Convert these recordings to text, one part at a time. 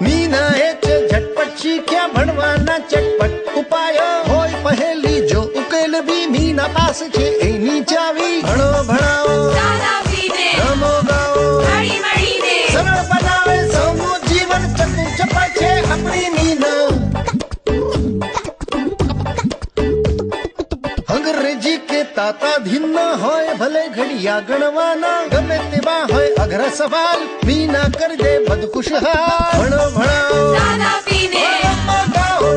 મીના એ છે ઝટપટ શીખ્યા ભણવાના ચટપટ. ઉપાયો હોય પહેલી, જો ઉકેલ બી મીના પાસે છે, એની ચાવી. ભણો ભણાવો ધીન હોય ભલે ઘડિયા ગણવાના ગમે તેવા હોય અઘરા સવાલ મીના કરી દે બધ ખુશહાલ ભણો ભણાવો રમો ગાઓ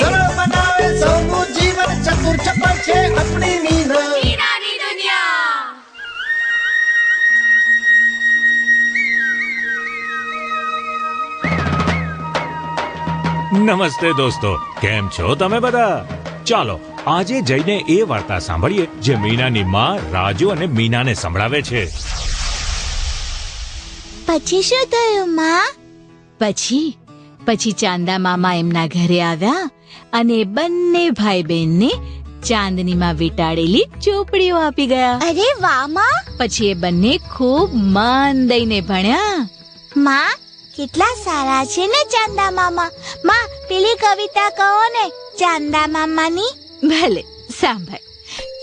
સરળ બનાવે સૌનું જીવન ચતુર ચપળ છે આપણી મીના નમસ્તે દોસ્તો કેમ છો તમે બધા ચાલો આજે જઈને એ વાર્તા સાંભળીએ જે મીનાની માં રાજુ અને મીનાને સંભળાવે છે. પછી શું થયું માં? પછી પછી ચાંદા મામા એમના ઘરે આવ્યા અને બંને ભાઈ બહેનને ચાંદનીમાં વીંટાળેલી ચોપડીઓ આપી ગયા. અરે વાહમાં! પછી એ બંને ખૂબ મન દઈને ભણ્યા. માં કેટલા સારા છે ને ચાંદા મામા. માં પેલી કવિતા કહો ને ચાંદા મામાની. ભલે સાંભળ.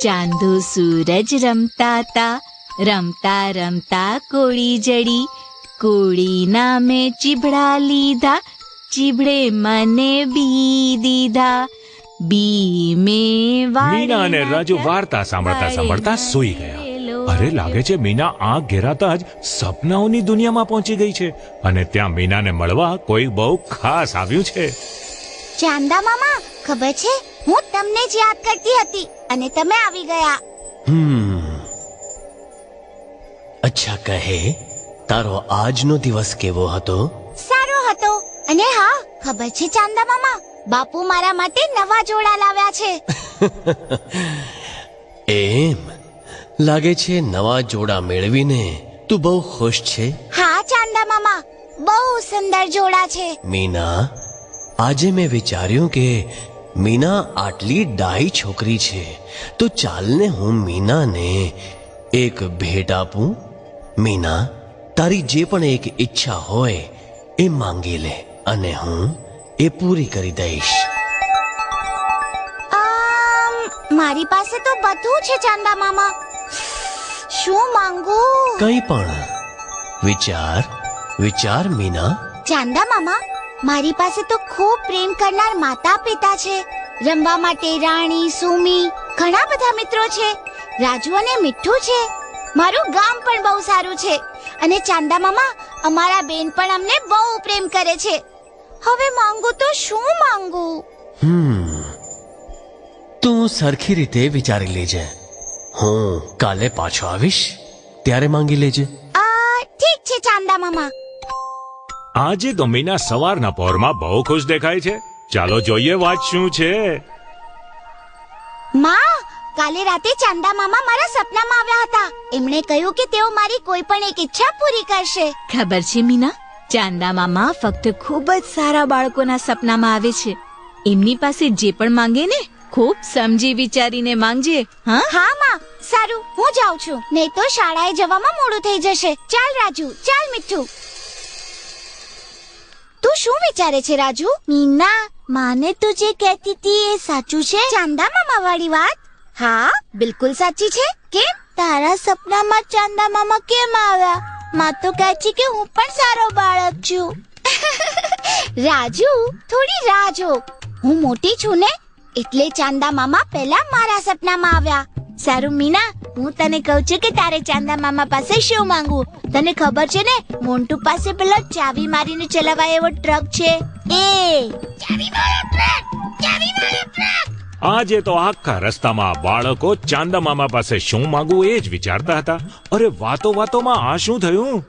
ચાંદો સૂરજ રમતા તા રમતા રમતા કોળી જડી. કોળી નામે ચીભડા લીધા ચીભડે મને બી દીધા. બી મે મીના અને રાજુ વાર્તા સાંભળતા સાંભળતા સૂઈ ગયા. અરે લાગે છે મીના આંખ ઘેરાતા જ સપનાઓની દુનિયામાં પહોંચી ગઈ છે અને ત્યાં મીનાને મળવા કોઈ બહુ ખાસ આવ્યું છે. ચાંદા મામા ખબર છે? હું તમને જ યાદ કરતી હતી અને તમે આવી ગયા. હમ. અચ્છા કહે તારો આજનો દિવસ કેવો હતો? સારો હતો. અને હા ખબર છે ચાંદા મામા? બાપુ મારા માટે નવા જોડા લાવ્યા છે. એમ? લાગે છે નવા જોડા મેળવીને તું બહુ ખુશ છે? હા ચાંદા મામા. બહુ સુંદર જોડા છે. મીના આજે મેં વિચાર્યું કે મીના આટલી ડાહી છોકરી છે તો ચાલને હું મીનાને એક ભેટ આપું? મીના તારી જે પણ એક ઈચ્છા હોય એ માંગી લે અને હું એ પૂરી કરી દઈશ. મારી પાસે તો બધું છે ચાંદા મામા. શું માંગુ? કંઈ પણ. વિચાર વિચાર મીના. ચાંદા મામા મારી પાસે તો ખૂબ પ્રેમ કરનાર માતા પિતા છે. રમવા માટે રાણી સુમી ઘણા બધા મિત્રો છે. રાજુ અને મીઠું છે. મારું ગામ પણ બહુ સારું છે. અને ચાંદા મામા અમારા બેન પણ અમને બહુ પ્રેમ કરે છે. હવે માંગુ તો શું માંગુ? હમ. તું સરખી રીતે વિચારી લેજે. હું. કાલે પાછો આવીશ ત્યારે માંગી લેજે. આ ઠીક છે ચાંદા મામા. આજે તો મીના સવારના પહોરમાં બહુ ખુશ દેખાય છે. ચાલો જોઈએ વાત શું છે. માં કાલે રાતે ચાંદા મામા મારા સપનામાં આવ્યા હતા. એમણે કહ્યું કે તેઓ મારી કોઈ પણ એક ઈચ્છા પૂરી કરશે. ખબર છે મીના? ચાંદા મામા ફક્ત ખૂબ જ સારા બાળકોના સપનામાં આવે છે. એમની પાસે જે પણ માંગે ને ખૂબ સમજી વિચારીને માંગજે હા? હા માં. સારું હું જાઉં છું. નહીં તો શાળાએ જવામાં મોડું થઈ જશે. ચાલ રાજુ. ચાલ મીઠું. શું વિચારે છે રાજુ? મીના, માને તું જે કહેતી હતી એ સાચું છે? ચાંદા મામા વાળી વાત? હા, બિલકુલ સાચી છે. કેમ? તારા સપનામાં ચાંદા મામા કેમ આવ્યા? માં તો કહે છે કે હું પણ સારો બાળક છું. રાજુ, થોડી રાહ જો હું મોટી છું ને, એટલે ચાંદા મામા પહેલા મારા સપનામાં આવ્યા. સારું મીના હું તને કહું છું કે તારે ચાંદા મામા પાસે શું માંગવું? તને ખબર છે ને? મોન્ટુ પાસે પેલો ચાવી મારીને ચલાવાય એવો ટ્રક છે. એ. આજે તો આખા રસ્તામાં બાળકો ચાંદા મામા પાસે શું માંગવું એ જ વિચારતા હતા. અરે વાતો વાતોમાં આ શું થયું?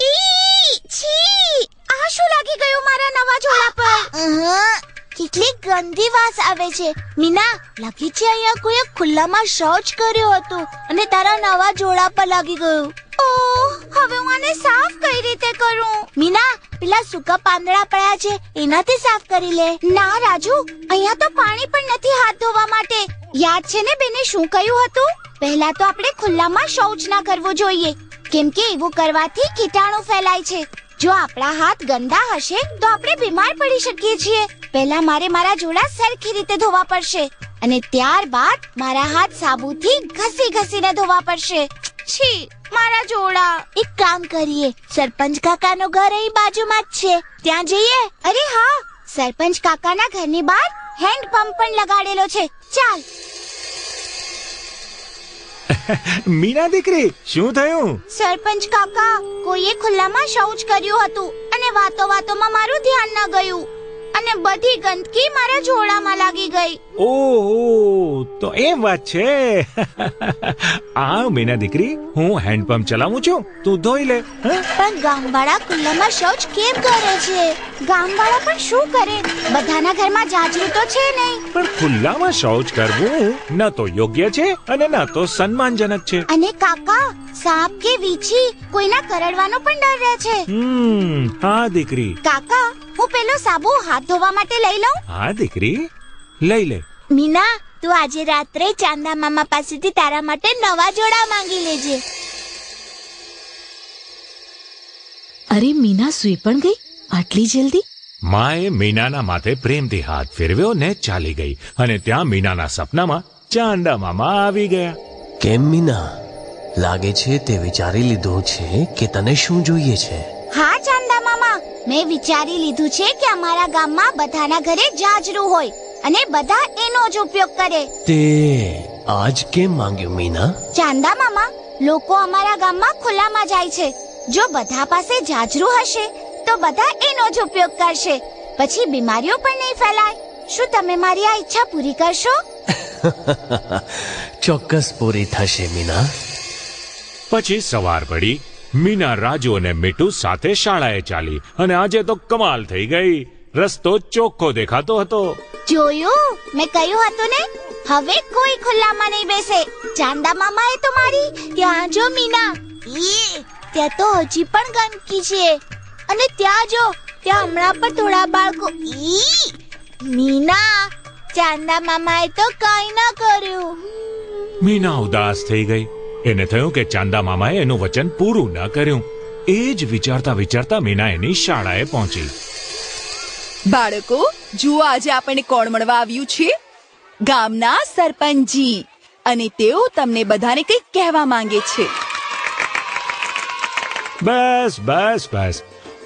ઈ! છી! આ શું લાગી ગયું મારા નવા જોડા પર? કેટલી ગંદી વાસ આવે છે. મીના લાગે છે અહીંયા કોઈએ ખુલ્લામાં શૌચ કર્યો હતો અને તારા નવા જોડા પર લાગી ગયું. ઓહ હવે હું આને સાફ કઈ રીતે કરું? મીના પેલા સૂકા પાંદડા પડ્યા છે એનાથી સાફ કરી લે. ના રાજુ અહીંયા તો પાણી પણ નથી હાથ ધોવા માટે. યાદ છે ને બેને શું કહ્યું હતું? પહેલા તો આપણે ખુલ્લામાં શૌચ ના કરવો જોઈએ. કેમ કે એવું કરવાથી કીટાણુ ફેલાય છે. જો આપણા હાથ ગંદા હશે, તો આપણે બીમાર પડી શકીએ છીએ. પહેલા મારે મારા જોડા સરખી રીતે ધોવા પડશે અને ત્યારબાદ મારા હાથ સાબુથી ઘસી ઘસીને ધોવા પડશે. છી, મારા જોડા. એક કામ કરીએ, સરપંચ કાકાનું ઘર અહીં બાજુમાં જ છે. ત્યાં જઈએ? અરે હા, સરપંચ કાકાના ઘરની બહાર હેન્ડ પંપ પણ લગાડેલો છે. ચાલ. મીના દીકરી, શું થયું? સરપંચ કાકા, કોઈએ ખુલ્લામાં શૌચ કર્યું હતું અને વાતો વાતોમાં મારું ધ્યાન ન ગયું. અને બધી ગંદકી મારા જોડામાં લાગી ગઈ. ઓહો તો એ વાત છે. આ મીના દીકરી હું હેન્ડપંપ ચલાવું છું. તું ધોઈ લે? પણ ગામવાળા ખુલ્લામાં શૌચ કેમ કરે છે? ગામવાળા પણ શું કરે? બધાના ઘરમાં જાજરૂ તો છે નહીં. પણ ખુલ્લામાં શૌચ કરવું ન તો યોગ્ય છે અને ન તો સન્માનજનક છે. અને કાકા સાપ કે વીછી કોઈના કરડવાનો પણ ડર રહે છે. હમ હા દીકરી. કાકા હું પેલો સાબુ હાથ ધોવા માટે લઈ લઉં? હા દીકરી. લઈ લે. મીના તું આજે રાત્રે ચાંદા મામા પાસેથી તારા માટે નવા જોડા માંગી લેજે. અરે મીના સુઈ પણ ગઈ? આટલી જલ્દી? માએ મીનાના માથે પ્રેમથી હાથ ફેરવ્યો ને ચાલી ગઈ. અને ત્યાં મીનાના સપનામાં ચાંદા મામા આવી ગયા. કેમ મીના? લાગે છે તે વિચારી લીધું છે કે તને શું જોઈએ છે? હા ચાંદા મામા. મેં વિચારી લીધું છે કે અમારા ગામમાં બધાના ઘરે જાજરૂ હોય અને બધા એનો જ ઉપયોગ કરે. તે આજ કેમ માંગ્યું મીના? ચાંદા મામા? લોકો અમારા ગામમાં ખુલ્લામાં જાય છે. જો બધા પાસે જાજરૂ હશે તો બધા એનો જ ઉપયોગ કરશે. પછી બીમારીઓ પણ નહીં ફેલાય. શું તમે મારી આ ઈચ્છા પૂરી કરશો? ચોક્કસ પૂરી થશે મીના. પછી સવાર પડી. મીના રાજુ અને મીઠું સાથે શાળાએ ચાલી અને આજે તો કમાલ થઈ ગઈ. રસ્તો ચોખ્ખો દેખાતો હતો. જોયું? મેં કહ્યું હતું ને? હવે કોઈ ખુલ્લામાં નહીં બેસે. ચાંદા મામાએ તો મારી ત્યાં જો મીના. ઈ, ત્યાં તો હજી પણ ગંદકી છે. અને ત્યાં જો ત્યાં હમણાં પણ થોડા બાળકો. ઈ મીના ચાંદા મામાએ તો કઈ ના કર્યું. મીના ઉદાસ થઈ ગઈ. એને થયું કે ચાંદા મામાએ એનું વચન પૂરું ન કર્યું. એ જ વિચારતા વિચારતા મીના એની શાળાએ પહોંચી. બાળકો જુઓ આજે આપણને કોણ મળવા આવ્યું છે? ગામના સરપંચજી અને તેઓ તમને બધાને કંઈક કહેવા માંગે છે. બસ બસ બસ.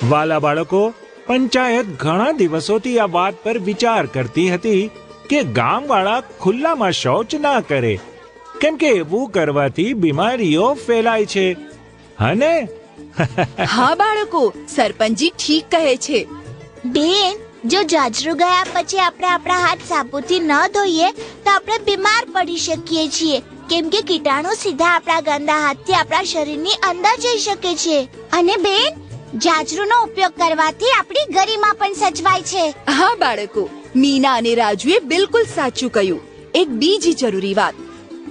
વાલા બાળકો પંચાયત ઘણા દિવસોથી આ વાત પર વિચાર કરતી હતી કે ગામવાળા ખુલ્લામાં શૌચ ના કરે. કેમ કે એવું કરવાથી બીમારીઓ ફેલાય છે. હને? હા બાળકો સરપંચજી ઠીક કહે છે. બેન જો જાજરૂ ગયા પછી આપણે આપણા હાથ સાબુથી ન ધોઈએ તો આપણે બીમાર પડી શકીએ છીએ. કેમ કે કીટાણુ સીધા આપણા ગંદા હાથથી આપણા શરીરની અંદર જઈ શકે છે. અને બેન જાજરૂનો ઉપયોગ કરવાથી આપણી ગરિમા પણ સચવાય છે. હા બાળકો મીના અને રાજુએ બિલકુલ સાચું કહ્યું. એક બીજી જરૂરી વાત.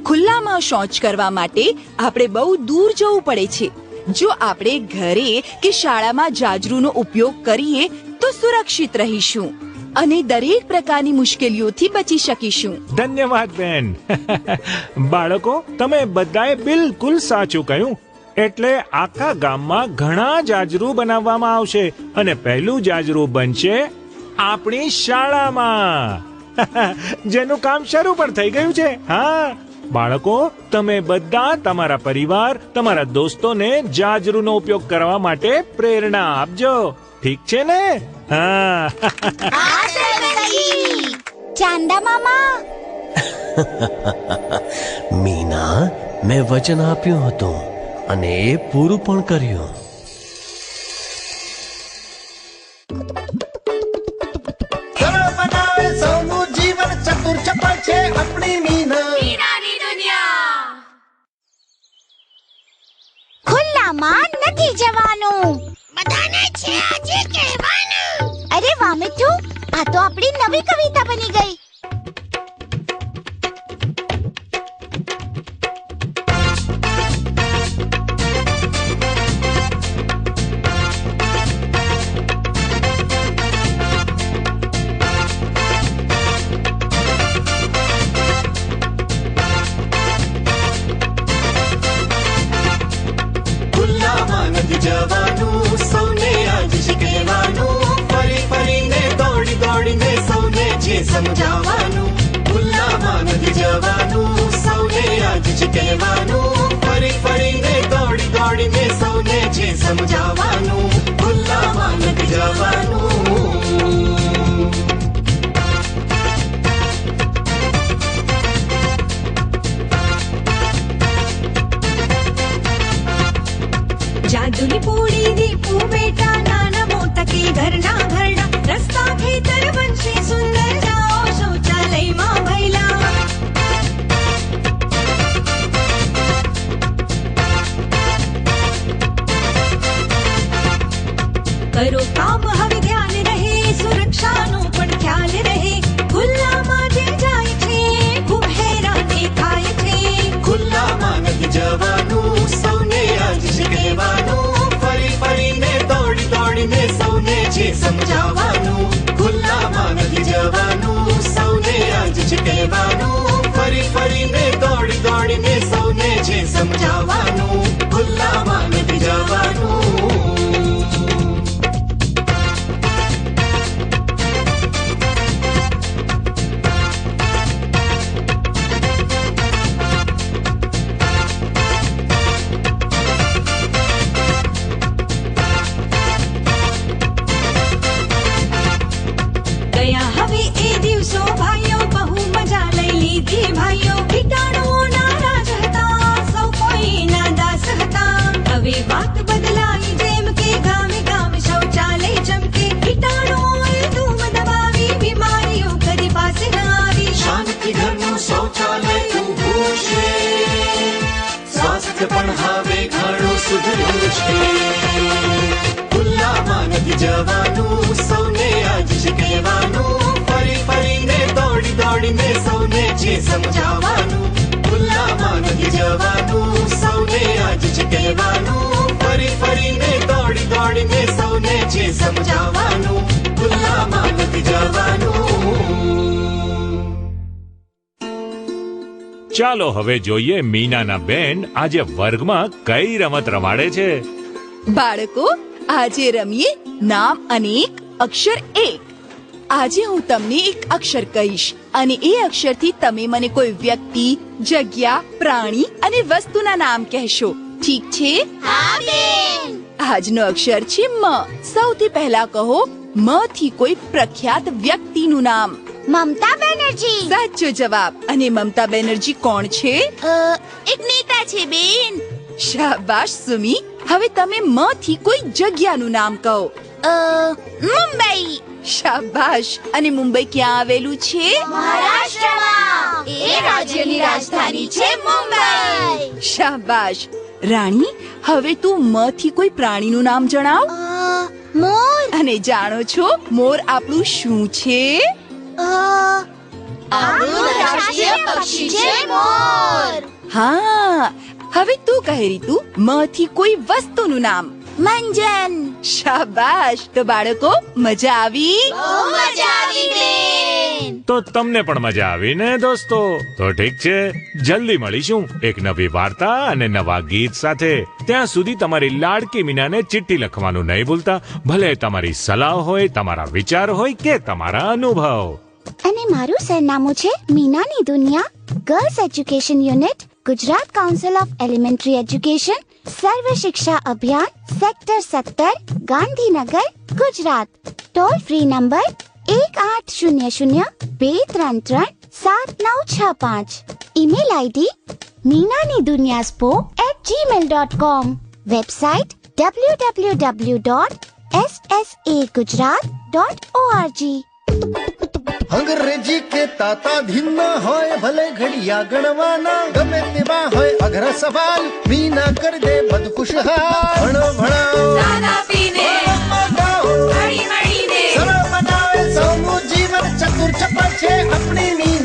ખુલ્લામાં શૌચ કરવા માટે આપણે બહુ દૂર જવું પડે છે. જો આપણે ઘરે કે શાળામાં જાજરૂનો ઉપયોગ કરીએ, તો સુરક્ષિત રહીશું અને દરેક પ્રકારની મુશ્કેલીઓથી બચી શકીશું. ધન્યવાદ, બેન. બાળકો, તમે બધાએ બિલકુલ સાચું કહ્યું. એટલે આખા ગામમાં ઘણા જાજરૂ બનાવવામાં આવશે અને પહેલું જાજરૂ બનશે આપણી શાળામાં. જેનું કામ શરૂ પણ થઈ ગયું છે. હા બાળકો તમે બધા તમારા પરિવાર તમારા દોસ્તોને જાજરૂનો ઉપયોગ કરવા માટે પ્રેરણા આપજો. ઠીક છે ને? હા. ચાંદા મામા. મીના મેં વચન આપ્યું હતું અને એ પૂરું પણ કર્યું. બધાને છે આજે કહેવાનું. અરે વાહ મિઠુ આ તો આપણી નવી કવિતા બની ગઈ. સમજાવવાનું ખુલ્લામાં નથી જવાનું સૌને આજ જ કહેવાનું ફરી ફરીને દોડી દોડીને સૌને છે સમજાવવાનું ખુલ્લામાં નથી જવાનું સૌને છે ખુલ્લામાં નથી જવાનું સૌને આજ છે કહેવાનું ફરી ફરીને સૌને છે સમજાવવાનું ખુલ્લામાં નથી જવાનું ચાલો હવે જોઈએ મીનાના બેન આજે વર્ગમાં કઈ રમત રમાડે છે. બાળકો આજે રમીએ નામ અને એક અક્ષર એક. આજે હું તમને એક અક્ષર કહીશ અને એ અક્ષરથી તમે મને કોઈ વ્યક્તિ જગ્યા પ્રાણી અને વસ્તુના નામ કહેશો. ઠીક છે? આજનો અક્ષર છે મ. સૌથી પહેલા કહો મ થી કોઈ પ્રખ્યાત વ્યક્તિનું નામ. મમતા બેનર્જી. સાચો જવાબ. અને મમતા બેનર્જી કોણ છે? એક નેતા છે બેન. શાબાશ સુમી. હવે તમે મ થી કોઈ જગ્યાનું નામ કહો. મુંબઈ. શાબાશ. અને મુંબઈ ક્યાં આવેલું છે? મહારાષ્ટ્રમાં. એ રાજ્યની રાજધાની છે મુંબઈ. શાબાશ. રાણી હવે તું મ થી કોઈ પ્રાણીનું નામ જણાવ. મોર. અને જાણો છો મોર આપણું શું છે? અ, આપણું રાષ્ટ્રીય પક્ષી છે મોર હા હવે તું કહે રીતુ માંથી કોઈ વસ્તુનું નામ મંજન શાબાશ તો બાળકો મજા આવી બહુ મજા આવી બેન તો તમને પણ મજા આવી ને દોસ્તો તો ઠીક છે જલ્દી મળીશું એક નવી વાર્તા અને નવા ગીત સાથે ત્યાં સુધી તમારી લાડકી મીનાને ચિઠ્ઠી લખવાનું નહીં ભૂલતા ભલે તમારી સલાહ હોય તમારા વિચાર હોય કે તમારા અનુભવ અને મારું સરનામું છે મીનાની દુનિયા girls education unit Gujarat council of elementary education Sarva Shiksha Abhiyan sector સત્તર Gandhinagar Gujarat toll free number એક આઠ શૂન્ય શૂન્ય બે ત્રણ ત્રણ સાત નવ છ પાંચ ઈમેલ આઈડી મીનાની દુનિયા spo at Gmail dot com website W W W dot S S A Gujarat dot ORG અંગ્રેજી કે તાતા ધીના હોય ભલે ઘડિયા ગણવાના ગમે તેવા હોય અઘરા સવાલ મીના કર દે બદખુશ હાલ ભણો ભણાવો દાદા પીને બનાવો જીવન ચતુર ચપા છે આપણી મી